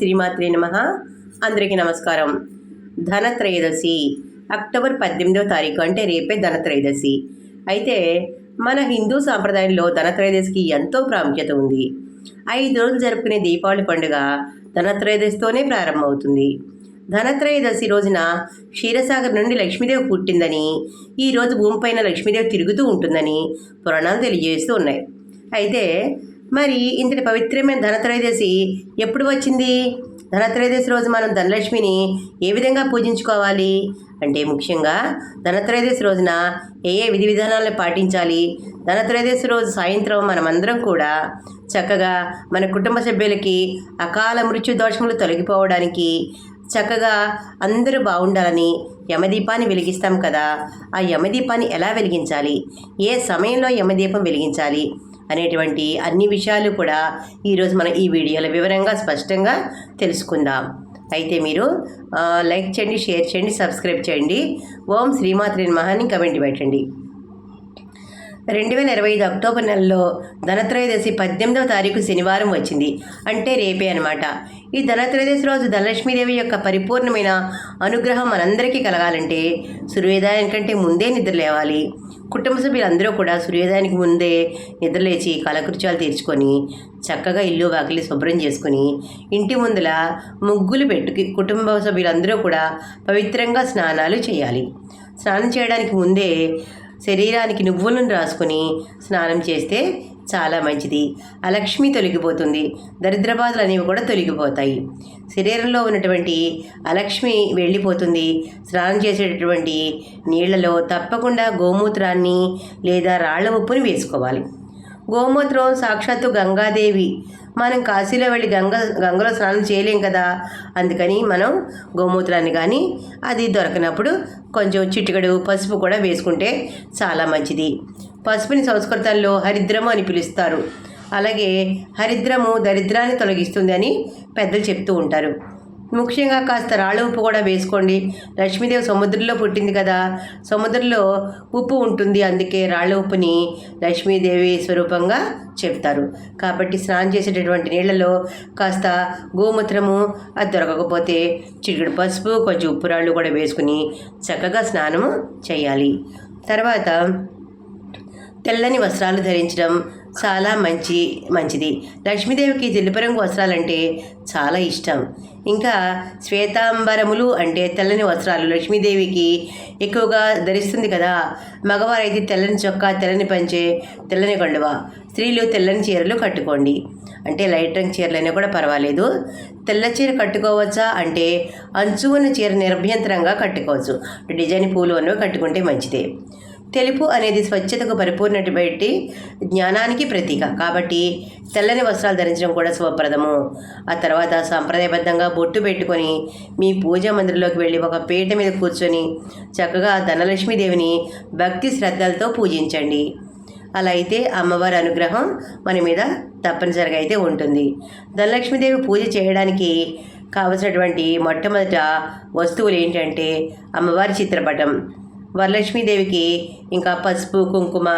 శ్రీమాత్రి నమ. అందరికీ నమస్కారం. ధనత్రయోదశి అక్టోబర్ పద్దెనిమిదవ తారీఖు అంటే రేపే ధనత్రయోదశి. అయితే మన హిందూ సాంప్రదాయంలో ధనత్రయోదశికి ఎంతో ప్రాముఖ్యత ఉంది. ఐదు రోజులు జరుపుకునే దీపావళి పండుగ ధనత్రయోదశితోనే ప్రారంభమవుతుంది. ధనత్రయోదశి రోజున క్షీరసాగర్ నుండి లక్ష్మీదేవి పుట్టిందని ఈ రోజు భూమిపైన లక్ష్మీదేవి తిరుగుతూ ఉంటుందని పురాణాలు తెలియజేస్తూ ఉన్నాయి. అయితే మరి ఇంతటి పవిత్రమైన ధనత్రయోదశి ఎప్పుడు వచ్చింది? ధనత్రయోదశి రోజు మనం ధనలక్ష్మిని ఏ విధంగా పూజించుకోవాలి? అంటే ముఖ్యంగా ధనత్రయోదశి రోజున ఏ ఏ విధి విధానాలను పాటించాలి? ధనత్రయోదశి రోజు సాయంత్రం మనమందరం కూడా చక్కగా మన కుటుంబ సభ్యులకి అకాల మృత్యు దోషములు తొలగిపోవడానికి చక్కగా అందరూ బాగుండాలని యమదీపాన్ని వెలిగిస్తాం కదా. ఆ యమదీపాన్ని ఎలా వెలిగించాలి? ఏ సమయంలో యమదీపం వెలిగించాలి? అనేటువంటి అన్ని విషయాలు కూడా ఈరోజు మనం ఈ వీడియోలో వివరంగా స్పష్టంగా తెలుసుకుందాం. అయితే మీరు లైక్ చేయండి షేర్ చేయండి సబ్స్క్రైబ్ చేయండి. ఓం శ్రీమాత్రి మహాని కమెంట్ పెట్టండి. రెండు వేల ఇరవై ఐదు అక్టోబర్ నెలలో ధనత్రయోదశి పద్దెనిమిదవ తారీఖు శనివారం వచ్చింది. అంటే రేపే అనమాట ఈ ధనత్రయోదశి రోజు ధనలక్ష్మీదేవి యొక్క పరిపూర్ణమైన అనుగ్రహం మనందరికీ కలగాలంటే సూర్యోదయం కంటే ముందే నిద్ర లేవాలి. కుటుంబ సభ్యులందరూ కూడా సూర్యోదయానికి ముందే నిద్రలేచి కలకృత్యాలు తీర్చుకొని చక్కగా ఇల్లు వాకిలి శుభ్రం చేసుకుని ఇంటి ముందల ముగ్గులు పెట్టుకి కుటుంబ సభ్యులందరూ కూడా పవిత్రంగా స్నానాలు చేయాలి. స్నానం చేయడానికి ముందే శరీరానికి నువ్వులను రాసుకుని స్నానం చేస్తే చాలా మంచిది. అలక్ష్మి తొలగిపోతుంది. దరిద్రబాధలు అనేవి కూడా తొలగిపోతాయి. శరీరంలో ఉన్నటువంటి అలక్ష్మి వెళ్ళిపోతుంది. స్నానం చేసేటటువంటి నీళ్ళలో తప్పకుండా గోమూత్రాన్ని లేదా రాళ్ళ ఉప్పుని వేసుకోవాలి. గోమూత్రం సాక్షాత్తు గంగాదేవి మనం కాశీలో వెళ్ళి గంగ గంగలో స్నానం చేయలేం కదా? అందుకని మనం గోమూత్రాన్ని కానీ అది దొరకనప్పుడు కొంచెం చిటికడు పసుపు కూడా వేసుకుంటే చాలా మంచిది. పసుపుని సంస్కృతంలో హరిద్రము అని పిలుస్తారు. అలాగే హరిద్రము దరిద్రాన్ని తొలగిస్తుంది అని పెద్దలు చెప్తూ ఉంటారు. ముఖ్యంగా కాస్త రాళ్ళ ఉప్పు కూడా వేసుకోండి. లక్ష్మీదేవి సముద్రంలో పుట్టింది కదా సముద్రంలో ఉప్పు ఉంటుంది అందుకే రాళ్ళ ఉప్పుని లక్ష్మీదేవి స్వరూపంగా చెప్తారు. కాబట్టి స్నానం చేసేటటువంటి నీళ్ళలో కాస్త గోమూత్రము అది దొరకకపోతే చిటికెడు పసుపు కొంచెం ఉప్పు రాళ్ళు కూడా వేసుకుని చక్కగా స్నానము చేయాలి. తర్వాత తెల్లని వస్త్రాలు ధరించడం చాలా మంచి మంచిది. లక్ష్మీదేవికి తెలుపు రంగు వస్త్రాలంటే చాలా ఇష్టం. ఇంకా శ్వేతాంబరములు అంటే తెల్లని వస్త్రాలు లక్ష్మీదేవికి ఎక్కువగా ధరిస్తుంది కదా. మగవారైతే తెల్లని చొక్కా తెల్లని పంచే తెల్లని కండువ స్త్రీలు తెల్లని చీరలు కట్టుకోండి. అంటే లైట్ రంగు చీరలైనా కూడా పర్వాలేదు. తెల్ల చీర కట్టుకోవచ్చా అంటే అంచు ఉన్న చీర నిర్భ్యంతరంగా కట్టుకోవచ్చు. డిజైన్ పూలు అన్నవి కట్టుకుంటే మంచిదే. తెలుపు అనేది స్వచ్ఛతకు పరిపూర్ణటువంటి జ్ఞానానికి ప్రతీక. కాబట్టి తెల్లని వస్త్రాలు ధరించడం కూడా శుభప్రదము. ఆ తర్వాత సాంప్రదాయబద్ధంగా బొట్టు పెట్టుకొని మీ పూజా మందిరంలోకి వెళ్ళి ఒక పీట మీద కూర్చొని చక్కగా ధనలక్ష్మీదేవిని భక్తి శ్రద్ధలతో పూజించండి. అలా అయితే అమ్మవారి అనుగ్రహం మన మీద తప్పనిసరిగా అయితే ఉంటుంది. ధనలక్ష్మీదేవి పూజ చేయడానికి కావలసినటువంటి మొట్టమొదట వస్తువులు ఏంటంటే అమ్మవారి చిత్రపటం. వరలక్ష్మీదేవికి ఇంకా పసుపు కుంకుమ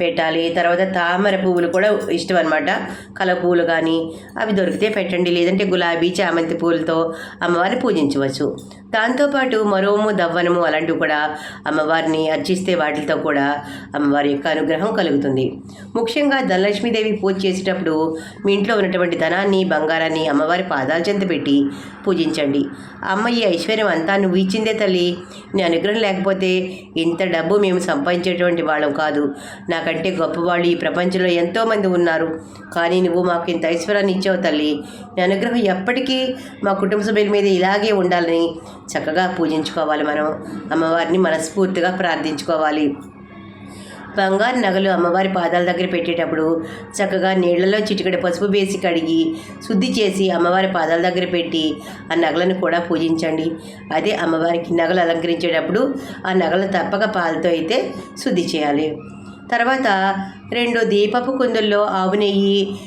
పెట్టాలి. తర్వాత తామర పువ్వులు కూడా ఇష్టం అనమాట కల పువ్వులు కానీ అవి దొరికితే పెట్టండి. లేదంటే గులాబీ చామంతి పూలతో అమ్మవారిని పూజించవచ్చు. దాంతోపాటు మరోము దవ్వనము అలాంటివి కూడా అమ్మవారిని అర్చిస్తే వాటితో కూడా అమ్మవారి యొక్క అనుగ్రహం కలుగుతుంది. ముఖ్యంగా ధనలక్ష్మీదేవి పూజ చేసేటప్పుడు మీ ఇంట్లో ఉన్నటువంటి ధనాన్ని బంగారాన్ని అమ్మవారి పాదాల చెంత పెట్టి పూజించండి. అమ్మ ఈ ఐశ్వర్యం అంతా నువ్వు ఇచ్చిందే తల్లి. నీ అనుగ్రహం లేకపోతే ఇంత డబ్బు మేము సంపాదించేటువంటి వాళ్ళం కాదు. నాకంటే గొప్పవాళ్ళు ఈ ప్రపంచంలో ఎంతోమంది ఉన్నారు. కానీ నువ్వు మాకు ఇంత ఐశ్వర్యాన్ని ఇచ్చావు తల్లి. నీ అనుగ్రహం ఎప్పటికీ మా కుటుంబ సభ్యుల మీద ఇలాగే ఉండాలని చక్కగా పూజించుకోవాలి మనం. అమ్మవారిని మనస్ఫూర్తిగా ప్రార్థించుకోవాలి. బంగారు నగలు అమ్మవారి పాదాల దగ్గర పెట్టేటప్పుడు చక్కగా నీళ్ళలో చిటికడ పసుపు వేసి కడిగి శుద్ధి చేసి అమ్మవారి పాదాల దగ్గర పెట్టి ఆ నగలను కూడా పూజించండి. అదే అమ్మవారికి నగలు అలంకరించేటప్పుడు ఆ నగలు తప్పక పాలతో అయితే శుద్ధి చేయాలి. తర్వాత రెండు దీపపు కుందుల్లో ఆవు నెయ్యి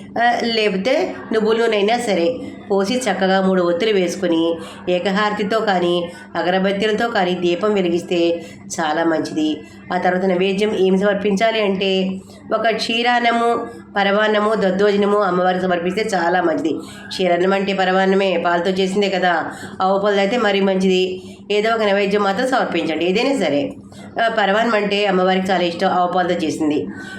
లేకపోతే నువ్వుల నూనె సరే. పోసి చక్కగా మూడు ఒత్తులు వేసుకుని ఏకహారతితో కానీ అగరబత్తీలతో కానీ దీపం వెలిగిస్తే చాలా మంచిది. ఆ తర్వాత నైవేద్యం ఏం సమర్పించాలి అంటే ఒక క్షీరాన్నము పరవాన్నము దద్దోజనము అమ్మవారికి సమర్పిస్తే చాలా మంచిది. క్షీరాన్నం అంటే పరవాన్నమే పాలతో చేసిందే కదా. ఆవు పాలతో అయితే మరీ మంచిది. ఏదో ఒక నైవేద్యం మాత్రం సమర్పించండి. ఏదైనా సరే. పరవాన్నం అంటే అమ్మవారికి చాలా ఇష్టం ఆవు పాలతో చేసింది.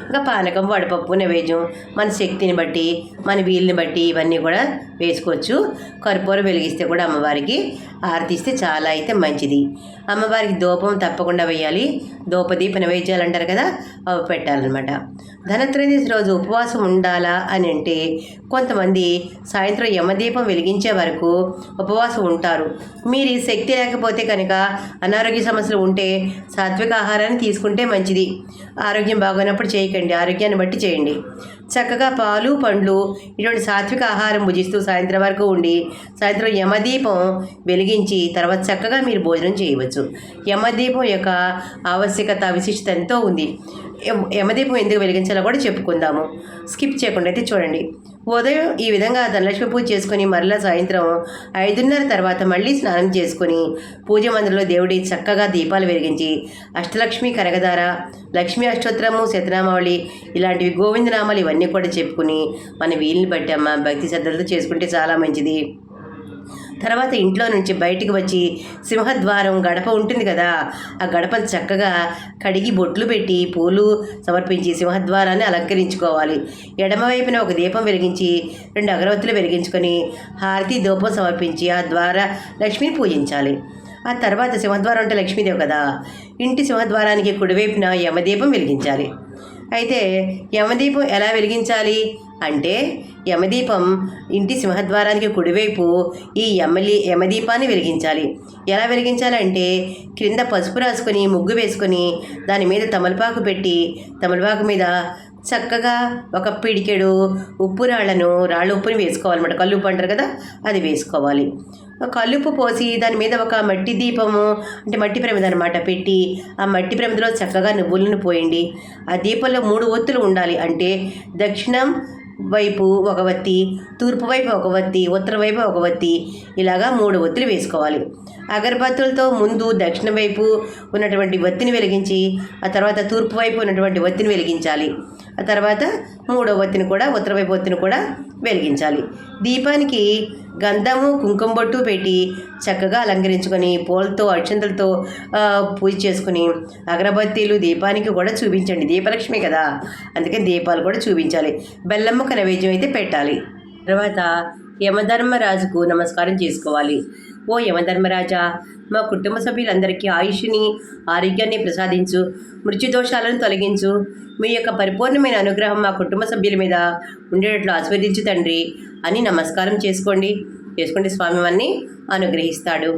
ఇంకా పానకం వడపప్పు నైవేద్యం మన శక్తిని బట్టి మన వీలుని బట్టి ఇవన్నీ కూడా వేసుకోవచ్చు. కర్పూరం వెలిగిస్తే కూడా అమ్మవారికి ఆరతిస్తే చాలా అయితే మంచిది. అమ్మవారికి దూపం తప్పకుండా వేయాలి. దూపదీప నైవేద్యాలు అంటారు కదా అవి పెట్టాలన్నమాట. ధనత్రయోదశి రోజు ఉపవాసం ఉండాలా అని అంటే కొంతమంది సాయంత్రం యమదీపం వెలిగించే వరకు ఉపవాసం ఉంటారు. మీరు శక్తి లేకపోతే కనుక అనారోగ్య సమస్యలు ఉంటే సాత్విక ఆహారాన్ని తీసుకుంటే మంచిది. ఆరోగ్యం బాగోనప్పుడు చేయకండి. ఆరోగ్యాన్ని బట్టి చేయండి. చక్కగా పాలు పండ్లు ఇటువంటి సాత్విక ఆహారం భుజిస్తూ సాయంత్రం వరకు ఉండి సాయంత్రం యమదీపం వెలిగించి తర్వాత చక్కగా మీరు భోజనం చేయవచ్చు. యమదీపం యొక్క ఆవశ్యకత విశిష్టత ఎంతో ఉంది. యమదీపం ఎందుకు వెలిగించాలో కూడా చెప్పుకుందాము. స్కిప్ చేయకుండా అయితే చూడండి. ఉదయం ఈ విధంగా ధనలక్ష్మి పూజ చేసుకుని మరలా సాయంత్రం ఐదున్నర తర్వాత మళ్ళీ స్నానం చేసుకుని పూజ మందిరంలో దేవుడి చక్కగా దీపాలు వెలిగించి అష్టలక్ష్మి కరగదార లక్ష్మీ అష్టోత్తరము శతనామావళి ఇలాంటివి గోవిందనామాలు ఇవన్నీ కూడా చెప్పుకుని మన వీలుని బట్టి అమ్మ భక్తి శ్రద్ధలతో చేసుకుంటే చాలా మంచిది. తర్వాత ఇంట్లో నుంచి బయటికి వచ్చి సింహద్వారం గడప ఉంటుంది కదా ఆ గడపను చక్కగా కడిగి బొట్లు పెట్టి పూలు సమర్పించి సింహద్వారాన్ని అలంకరించుకోవాలి. ఎడమవైపున ఒక దీపం వెలిగించి రెండు అగరవత్తులు వెలిగించుకొని హారతి దూపం సమర్పించి ఆ ద్వారా లక్ష్మిని పూజించాలి. ఆ తర్వాత సింహద్వారం అంటే లక్ష్మీదేవి కదా ఇంటి సింహద్వారానికి కుడివైపున యమదీపం వెలిగించాలి. అయితే యమదీపం ఎలా వెలిగించాలి? అంటే యమదీపం ఇంటి సింహద్వారానికి కుడివైపు ఈ యమలి యమదీపాన్ని వెలిగించాలి. ఎలా వెలిగించాలంటే క్రింద పసుపు రాసుకొని ముగ్గు వేసుకొని దాని మీద తమలపాకు పెట్టి తమలపాకు మీద చక్కగా ఒక పిడికెడు ఉప్పు రాళ్ళను రాళ్ళ ఉప్పుని వేసుకోవాలన్నమాట. కల్లు ఉప్పు అంటారు కదా అది వేసుకోవాలి. కలుపు పోసి దాని మీద ఒక మట్టి దీపము అంటే మట్టి ప్రమిద అనమాట పెట్టి ఆ మట్టి ప్రమిదలో చక్కగా నువ్వులను పోయండి. ఆ దీపంలో మూడు ఒత్తులు ఉండాలి. అంటే దక్షిణం వైపు ఒక వత్తి తూర్పు వైపు ఒక వత్తి ఉత్తర వైపు ఒక వత్తి ఇలాగా మూడు ఒత్తులు వేసుకోవాలి. అగరబత్తులతో ముందు దక్షిణ వైపు ఉన్నటువంటి వత్తిని వెలిగించి ఆ తర్వాత తూర్పు వైపు ఉన్నటువంటి వత్తిని వెలిగించాలి. ఆ తర్వాత మూడో వత్తిని కూడా ఉత్తరవైపు ఒత్తిని వత్తిని కూడా వెలిగించాలి. దీపానికి గంధము కుంకుమ బొట్టు పెట్టి చక్కగా అలంకరించుకొని పూలతో అక్షంతలతో పూజ చేసుకుని అగరబత్తీలు దీపానికి కూడా చూపించండి. దీపలక్ష్మి కదా. అందుకని దీపాలు కూడా చూపించాలి. బెల్లమ్మక నైవేద్యం అయితే పెట్టాలి. తర్వాత యమధర్మరాజుకు నమస్కారం చేసుకోవాలి. ఓ యమధర్మరాజా మా కుటుంబ సభ్యులందరికీ ఆయుష్ని ఆరోగ్యాన్ని ప్రసాదించు మృత్యుదోషాలను తొలగించు. మీ యొక్క పరిపూర్ణమైన అనుగ్రహం మా కుటుంబ సభ్యుల మీద ఉండేటట్లు ఆస్వాదించు తండ్రి అని నమస్కారం చేసుకోండి. చేసుకుంటే స్వామి వారిని అనుగ్రహిస్తాడు.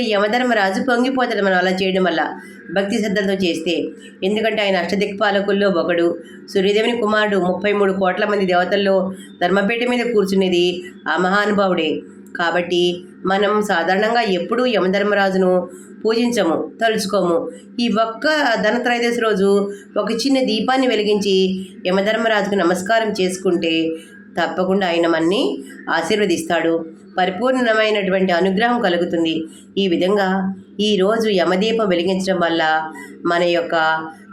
యమధర్మరాజు పొంగిపోతాడు మనం అలా చేయడం వల్ల భక్తి శ్రద్ధలతో చేస్తే. ఎందుకంటే ఆయన అష్టదిక్పాలకుల్లో ఒకడు. సూర్యదేవుని కుమారుడు ముప్పై మూడు కోట్ల మంది దేవతల్లో ధర్మపేట మీద కూర్చునేది ఆ మహానుభావుడే. కాబట్టి మనం సాధారణంగా ఎప్పుడూ యమధర్మరాజును పూజించము తలుచుకోము. ఈ ఒక్క ధనత్రయోదశి రోజు ఒక చిన్న దీపాన్ని వెలిగించి యమధర్మరాజుకు నమస్కారం చేసుకుంటే తప్పకుండా ఆయన మన్ని ఆశీర్వదిస్తాడు. పరిపూర్ణమైనటువంటి అనుగ్రహం కలుగుతుంది. ఈ విధంగా ఈరోజు యమదీపం వెలిగించడం వల్ల మన యొక్క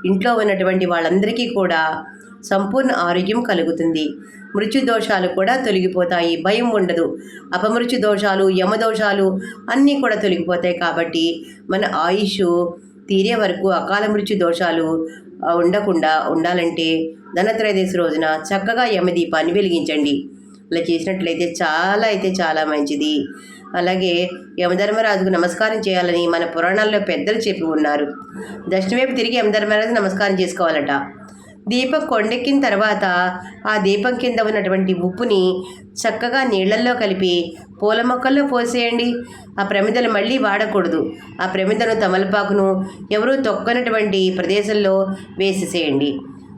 ఇంట్లో ఉన్నటువంటి వాళ్ళందరికీ కూడా సంపూర్ణ ఆరోగ్యం కలుగుతుంది. మృత్యు దోషాలు కూడా తొలగిపోతాయి. భయం ఉండదు. అపమృత్యు దోషాలు యమదోషాలు అన్నీ కూడా తొలగిపోతాయి కాబట్టి మన ఆయుష్ తీరే వరకు అకాల మృత్యు దోషాలు ఉండకుండా ఉండాలంటే ధనత్రయోదశి రోజున చక్కగా యమదీపాన్ని వెలిగించండి. అలా చేసినట్లయితే చాలా అయితే చాలా మంచిది. అలాగే యమధర్మరాజుకు నమస్కారం చేయాలని మన పురాణాల్లో పెద్దలు చెప్పి ఉన్నారు. దక్షిణవైపు తిరిగి యమధర్మరాజు నమస్కారం చేసుకోవాలట. దీపం కొండెక్కిన తర్వాత ఆ దీపం కింద ఉన్నటువంటి ఉప్పుని చక్కగా నీళ్ళల్లో కలిపి పూల మొక్కల్లో పోసేయండి. ఆ ప్రమిదలు మళ్ళీ వాడకూడదు. ఆ ప్రమిదను తమలపాకును ఎవరూ తొక్కనటువంటి ప్రదేశంలో వేసేసేయండి.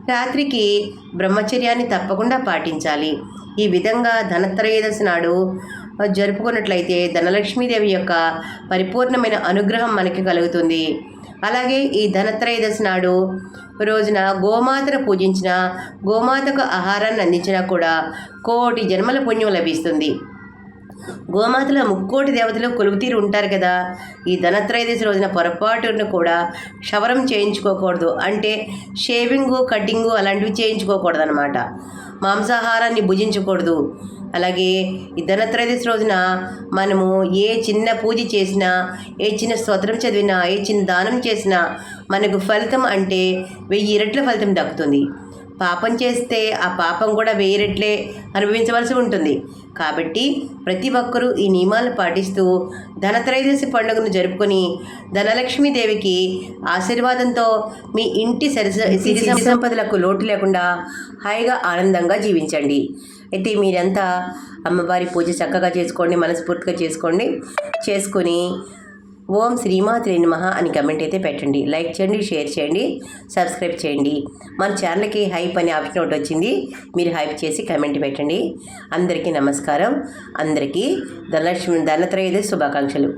రాత్రికి బ్రహ్మచర్యాన్ని తప్పకుండా పాటించాలి. ఈ విధంగా ధనత్రయోదశి నాడు జరుపుకున్నట్లయితే ధనలక్ష్మీదేవి యొక్క పరిపూర్ణమైన అనుగ్రహం మనకి కలుగుతుంది. అలాగే ఈ ధనత్రయోదశి నాడు రోజున గోమాతను పూజించిన గోమాతకు ఆహారాన్ని అందించినా కూడా కోటి జన్మల పుణ్యం లభిస్తుంది. గోమాతలో ముక్కోటి దేవతలు కొలువుతీరు ఉంటారు కదా ఈ ధనత్రయోదశి రోజున పొరపాటును కూడా క్షవరం చేయించుకోకూడదు. అంటే షేవింగు కటింగు అలాంటివి చేయించుకోకూడదు అనమాట మాంసాహారాన్ని భుజించకూడదు. అలాగే ఈ ధనత్రయోదశి రోజున మనము ఏ చిన్న పూజ చేసినా ఏ చిన్న స్తోత్రం చదివినా ఏ చిన్న దానం చేసినా మనకు ఫలితం అంటే వెయ్యి రెట్ల ఫలితం దక్కుతుంది. పాపం చేస్తే ఆ పాపం కూడా వెయ్యి రెట్లే అనుభవించవలసి ఉంటుంది. కాబట్టి ప్రతి ఒక్కరూ ఈ నియమాలను పాటిస్తూ ధనత్రయోదశి పండుగను జరుపుకొని ధనలక్ష్మీదేవికి ఆశీర్వాదంతో మీ ఇంటి సరి సిరి సంపదలకు లోటు లేకుండా హాయిగా ఆనందంగా జీవించండి. అయితే మీరంతా అమ్మవారి పూజ చక్కగా చేసుకోండి మనస్ఫూర్తిగా చేసుకోండి. చేసుకొని ఓం శ్రీమాత్రి నమః అని కమెంట్ అయితే పెట్టండి. లైక్ చేయండి షేర్ చేయండి సబ్స్క్రైబ్ చేయండి. మన ఛానల్కి హైప్ అనే ఆప్షన్ ఒకటి వచ్చింది. మీరు హైప్ చేసి కమెంట్ పెట్టండి. అందరికీ నమస్కారం. అందరికీ ధనలక్ష్మి ధనత్రయోదశి శుభాకాంక్షలు.